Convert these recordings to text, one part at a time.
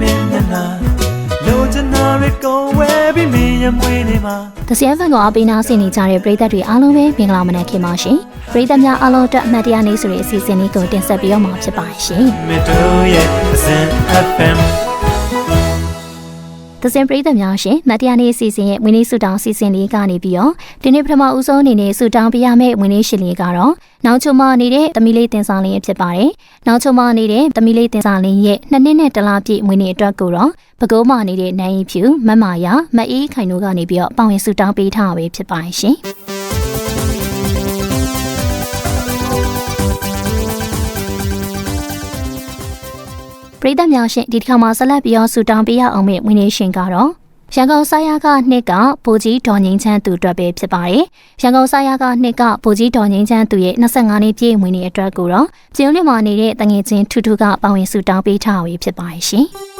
မင်းမျက်နှာလိုချင်တာတွေကိုဝဲပြီးမင်းရဲ့မွေးနေမှာ။တစရဖန်ကိုအားပေးနာဆင်နေကြတဲ့ပရိသတ်တွေအားလုံးပဲမင်္ဂလာမနက်ခင်းပါရှင်။ပရိသတ်များအားလုံးအတွက်အမှတ်တရနေ့ဆိုတဲ့အစီအစဉ်လေးကိုတင်ဆက်ပေးတော့မှာဖြစ်ပါရှင်။မတူရဲ့အစင် FM သစင်ပရိသတ်များရှင်မတ်တရနေ့အစီအစဉ်ရဲ့ဝင်းလေးစုတောင်းအစီအစဉ်လေးကနေပြီးတော့ဒီနေ့ပထမဦးဆုံးအနေနဲ့စုတောင်းပေးရမယ့်ဝင်းလေးရှင်လေးကတော့နောက်ချုံမနေတဲ့သမီးလေးတင်ဆောင်လေးဖြစ်ပါတယ်။နောက်ချုံမနေတဲ့သမီးလေးတင်ဆောင်လေးရဲ့နှစ်နှစ်နဲ့တလားပြည့်ဝင်းလေးအတွက်ကိုတော့ပကုံးမနေတဲ့နိုင်ရင်ဖြူမတ်မာယာမအေးခိုင်တို့ကနေပြီးတော့ပေါင်ရင်စုတောင်းပေးထားတာပဲဖြစ်ပါတယ်ရှင်။ ပရိသတ်များရှင်ဒီတစ်ခါမှာဆက်လက်ပြီးတော့ဆူတောင်းပေးရအောင်မယ့်ဝင်းနေရှင်ကတော့ရန်ကုန်ဆိုင်ရာကနှစ်ကဗိုလ်ကြီးဒေါ်ငင်းချမ်းသူအတွက်ပဲဖြစ်ပါတယ်။ရန်ကုန်ဆိုင်ရာကနှစ်ကဗိုလ်ကြီးဒေါ်ငင်းချမ်းသူရဲ့25နှစ်ပြည့်ဝင်းနေအတွက်ကိုတော့ကျင်းလေးမှာနေတဲ့တငယ်ချင်းထူးထူးကပါဝင်ဆူတောင်းပေးထားဝေးဖြစ်ပါတယ်ရှင်။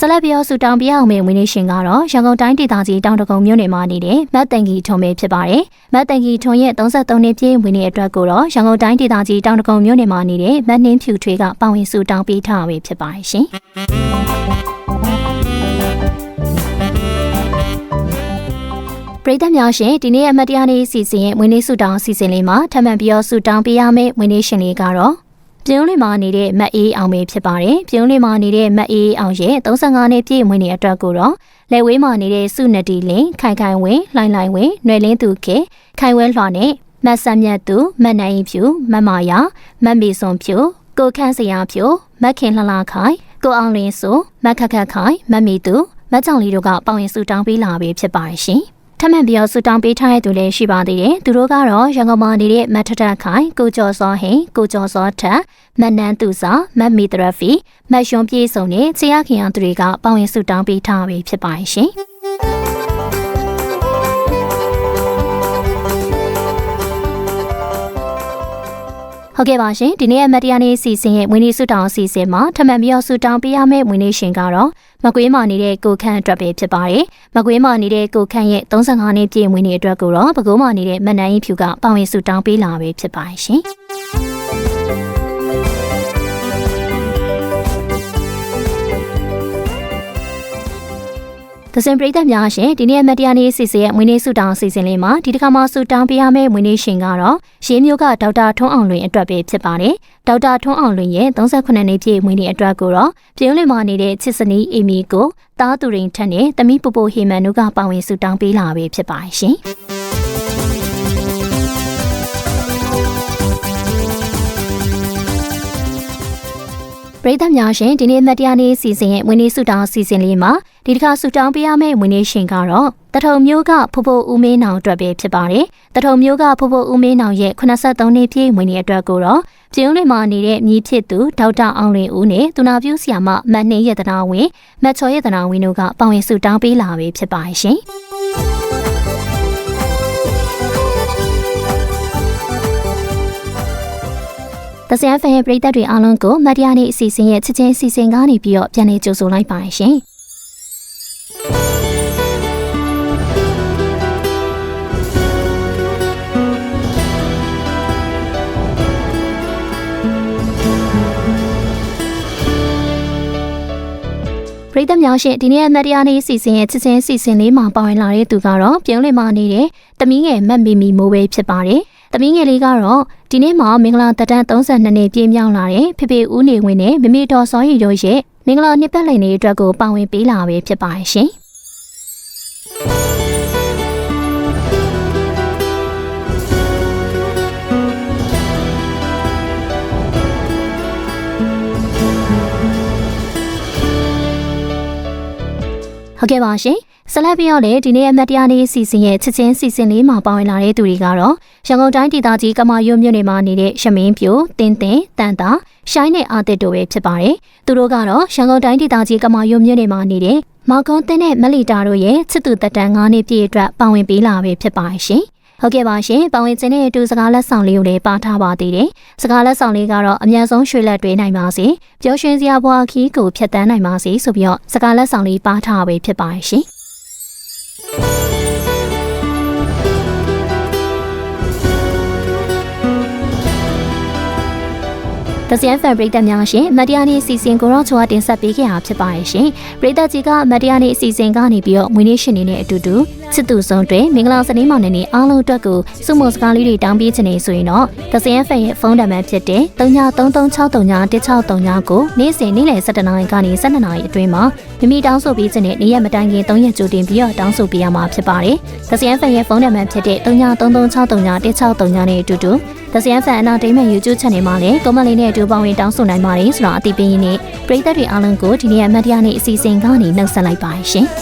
ဆက်လက်ပြီးတော့ဆူတောင်းပြအောင်မယ့်ဝင်းနေရှင်ကတော့ရန်ကုန်တိုင်းဒေသကြီးတောင်တကုံမြို့နယ်မှာနေတဲ့မတ်တန်ကြီးထုံပဲဖြစ်ပါတယ်။မတ်တန်ကြီးထုံရဲ့33နှစ်ပြည့်ဝင်းနေအတွက်ကိုတော့ရန်ကုန်တိုင်းဒေသကြီးတောင်တကုံမြို့နယ်မှာနေတဲ့မတ်နှင်းဖြူထွေးကပါဝင်ဆူတောင်းပေးထားဝေးဖြစ်ပါတယ်ရှင်။ပရိသတ်များရှင်ဒီနေ့အမတ်တရားနေ့အစီအစဉ်ရဲ့ဝင်းနေဆူတောင်းအစီအစဉ်လေးမှာထပ်မံပြီးတော့ဆူတောင်းပေးရမယ့်ဝင်းနေရှင်လေးကတော့ ပြုံးလေးမှာနေတဲ့မတ်အေးအောင်ပဲဖြစ်ပါတယ်။ပြုံးလေးမှာနေတဲ့မတ်အေးအောင်ရဲ့35နှစ်ပြည့်ဝင်နေအတွက်ကိုတော့လက်ဝေးမှာနေတဲ့စုနတီလင်းခိုင်ခိုင်ဝင်းလှိုင်လှိုင်ဝင်းຫນွယ်လင်းသူခေခိုင်ဝဲလွှာနဲ့မတ်ဆမ်မြတ်သူမတ်နိုင်ဖြူမတ်မာယာမတ်မီစွန်ဖြူကိုခန့်စရာဖြူမတ်ခင်လှလှခိုင်ကိုအောင်လင်းစုမတ်ခက်ခက်ခိုင်မတ်မီသူမတ်ကြောင်လီတို့ကပေါင်ရင်ဆူတောင်းပေးလာပြီဖြစ်ပါတယ်ရှင်။ ထပ်မံပြီးတော့ဆူတောင်းပေးထားတဲ့သူလည်းရှိပါသေးတယ်သူတို့ကတော့ရန်ကုန်မှာနေတဲ့မတ်ထထခိုင်ကိုကျော်စောဟင်ကိုကျော်စောထက်မတ်နန်းသူစာမတ်မီတရဖီမတ်ရွှွန်ပြေဆုံနဲ့ချေရခင်အောင်သူတွေကပေါင်ရင်ဆူတောင်းပေးထားပြီဖြစ်ပါတယ်ရှင် ဟုတ်ကဲ့ပါရှင်ဒီနေ့အမတ်တရားနေ့အစီအစဉ်ရဲ့ဝင်းနေစုတောင်းအစီအစဉ်မှာထပ်မံပြီးတော့စုတောင်းပေးရမယ့်ဝင်းနေရှင်ကတော့မကွေးမာနေတဲ့ကိုခန့်အတွက်ပဲဖြစ်ပါတယ်။မကွေးမာနေတဲ့ကိုခန့်ရဲ့35နှစ်ပြည့်ဝင်းနေအတွက်ကိုတော့ပဲခူးမာနေတဲ့မနန်းရင်ဖြူကပေါဝင်စုတောင်းပေးလာပဲဖြစ်ပါတယ်ရှင်။ သစင်ပရိသတ်များရှင်ဒီနေ့အမတ်တရားနေ့စီစဉ်ရဲ့မွေးနေ့ဆုတောင်းအစီအစဉ်လေးမှာဒီတစ်ခါမှဆုတောင်းပေးရမယ့်မွေးနေ့ရှင်ကတော့ရင်းမျိုးကဒေါက်တာထွန်းအောင်လွင်အတွက်ပဲဖြစ်ပါတယ်ဒေါက်တာထွန်းအောင်လွင်ရဲ့38နှစ်ပြည့်မွေးနေ့အတွက်ကိုတော့ပြုံးလင်မာနေတဲ့ချစ်စနီးအီမီကိုတားသူရင်ထက်နဲ့တမိပူပူဟီမန်တို့ကပါဝင်ဆုတောင်းပေးလာပဲဖြစ်ပါတယ်ရှင် ရိသတ်များရှင်ဒီနေ့မတ်တရားနေ့စီစဉ်ရဲ့ဝင်းနေစုတောင်းစီစဉ်လေးမှာဒီတစ်ခါစုတောင်းပေးရမယ့်ဝင်းနေရှင်ကတော့တထုံမျိုးကဖဖိုးဦးမင်းနောင်အတွက်ပဲဖြစ်ပါတယ်။တထုံမျိုးကဖဖိုးဦးမင်းနောင်ရဲ့83နှစ်ပြည့်ဝင်းနေအတွက်ကိုတော့ကျင်းလင်မာနေတဲ့မြည်ဖြစ်သူဒေါက်တာအောင်လွင်ဦးနဲ့သူနာပြုဆရာမမတ်နှင်းရတနာဝင်းမတ်ချော်ရတနာဝင်းတို့ကပါဝင်စုတောင်းပေးလာပြီဖြစ်ပါတယ်ရှင်။ တဆန်ဖန်ရဲ့ပရိသတ်တွေအားလုံးကိုမတ်တရားနေ့အစီအစဉ်ရဲ့ချစ်ချင်းအစီအစဉ်ကနေပြီးတော့ပြန်လည်ကြိုဆိုလိုက်ပါရှင်။ပရိသတ်များရှင်ဒီနေ့အမတ်တရားနေ့အစီအစဉ်ရဲ့ချစ်ချင်းအစီအစဉ်လေးမှာပါဝင်လာတဲ့သူကတော့ပြုံးလင်မာနေတဲ့တမီးငယ်မတ်မီမီမိုးပဲဖြစ်ပါတယ်။တမီးငယ်လေးကတော့ ဒီနေ့မှာမင်္ဂလာတက်တန်း32နှစ်ပြည့်မြောက်လာတဲ့ဖေဖေဦးနေဝင်းနဲ့မမေတော်စောရီတို့ရဲ့မင်္ဂလာနှစ်ပတ်လည်နေ့အတွက်ကိုပါဝင်ပေးလာပဲဖြစ်ပါတယ်ရှင်။ ဟုတ်ကဲ့ပါရှင်ဆက်လက်ပြီးတော့လေဒီနေ့အမတ်တရားနေ့အစီအစဉ်ရဲ့ချစ်ချင်းစီစဉ်လေးမှာပါဝင်လာတဲ့သူတွေကတော့ရန်ကုန်တိုင်းဒေသကြီးကမာရွတ်မြို့နယ်မှာနေတဲ့ရှမင်းပြိုတင်းတင်းတန်တာရှိုင်းနဲ့အာတစ်တို့ပဲဖြစ်ပါတယ်သူတို့ကတော့ရန်ကုန်တိုင်းဒေသကြီးကမာရွတ်မြို့နယ်မှာနေတဲ့မောင်ကွန်တင်းနဲ့မလီတာတို့ရဲ့ချစ်သူတက်တန်း9နှစ်ပြည့်အတွက်ပါဝင်ပေးလာပဲဖြစ်ပါတယ်ရှင် ဟုတ်ကဲ့ပါရှင်။ပဝင်ကျင်းတဲ့အတူစကားလက်ဆောင်လေးကိုလည်းပါထားပါသေးတယ်။စကားလက်ဆောင်လေးကတော့အများဆုံးရွှေလက်တွေနိုင်ပါစေ။ပျော်ရွှင်စရာဘွားခီးကိုဖျက်တမ်းနိုင်ပါစေဆိုပြီးတော့စကားလက်ဆောင်လေးပါထားပဲဖြစ်ပါရှင်။ဟ။ဒဇင်ဖန်ပရိသတ်များရှင်မတရားနေ့အစီအစဉ်ကိုတော့ချောတင်ဆက်ပေးခဲ့တာဖြစ်ပါရဲ့ရှင်။ပရိသတ်ကြီးကမတရားနေ့အစီအစဉ်ကနေပြီးတော့မွေးနေ့ရှင်နေတဲ့အတူတူ ချစ်သူဆုံးတွေမင်္ဂလာစနေမောင်နေ့အားလုံးအတွက်ကိုစုမုံစကားလေးတွေတောင်းပေးချင်နေဆိုရင်တော့ဒဇင်ဖန်ရဲ့ဖုန်းနံပါတ်ဖြစ်တဲ့39336339ကိုနေ့စဉ်နေ့လယ်7:00နာရီကနေ12:00နာရီအတွင်းမှာမိမိတောင်းဆိုပေးခြင်းနဲ့နေ့ရက်မတိုင်ခင်3ရက်ကြိုတင်ပြီးတော့တောင်းဆိုပေးရမှာဖြစ်ပါတယ်။ဒဇင်ဖန်ရဲ့ဖုန်းနံပါတ်ဖြစ်တဲ့39336339နဲ့အတူတူ The Sian Fan Entertainment YouTube Channel မှာလည်းကွန်မန့်လေးနဲ့အတူပေါင်းဝင်တောင်းဆိုနိုင်ပါတယ်ဆိုတော့အသိပေးရင်းနဲ့ပရိသတ်တွေအားလုံးကိုဒီနေ့အမှတ်တရနေ့အစီအစဉ်ကနေနှုတ်ဆက်လိုက်ပါရှင်။